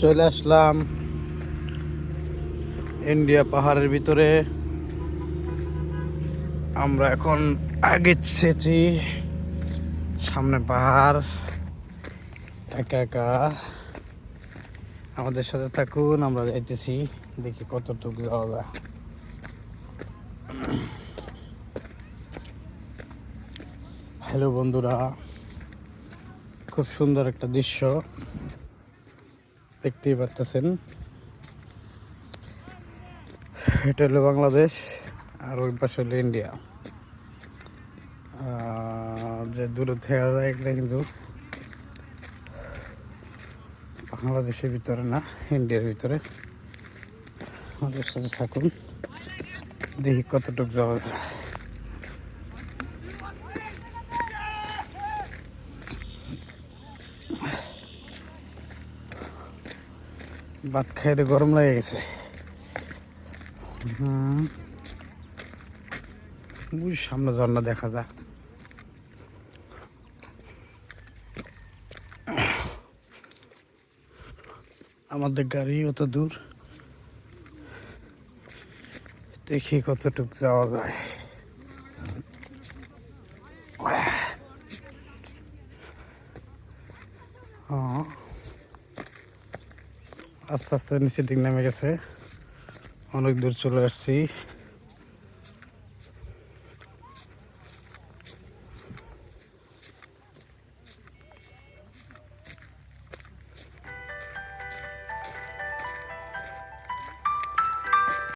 চলে আসলাম ইন্ডিয়া পাহাড়ের ভিতরে। আমরা এখন আগে এসেছি সামনে পাহাড়। একা একা। আমাদের সাথে থাকুন, আমরা যাইতেছি। দেখি কতটুকু যাওয়া যায়। হ্যালো বন্ধুরা, খুব সুন্দর একটা দৃশ্য। দেখতেই পাচ্ছেন এটা হলো বাংলাদেশ আর ওই পাশে হলো ইন্ডিয়া। যে দূরে থেকে যায় এগুলো কিন্তু বাংলাদেশের ভিতরে না, ইন্ডিয়ার ভিতরে। আমাদের সাথে থাকুন। দেখি কতটুকু যাওয়া যায়। ভাত খাইতে গরম লেগে গেছে। সামনে ঝর্ণা দেখা যায় আমাদের গাড়ি অত দূর। দেখি কতটুক যাওয়া যায়। হ্যাঁ আস্তে আস্তে নিচের দিক নেমে গেছে। অনেক দূর চলে আসছি।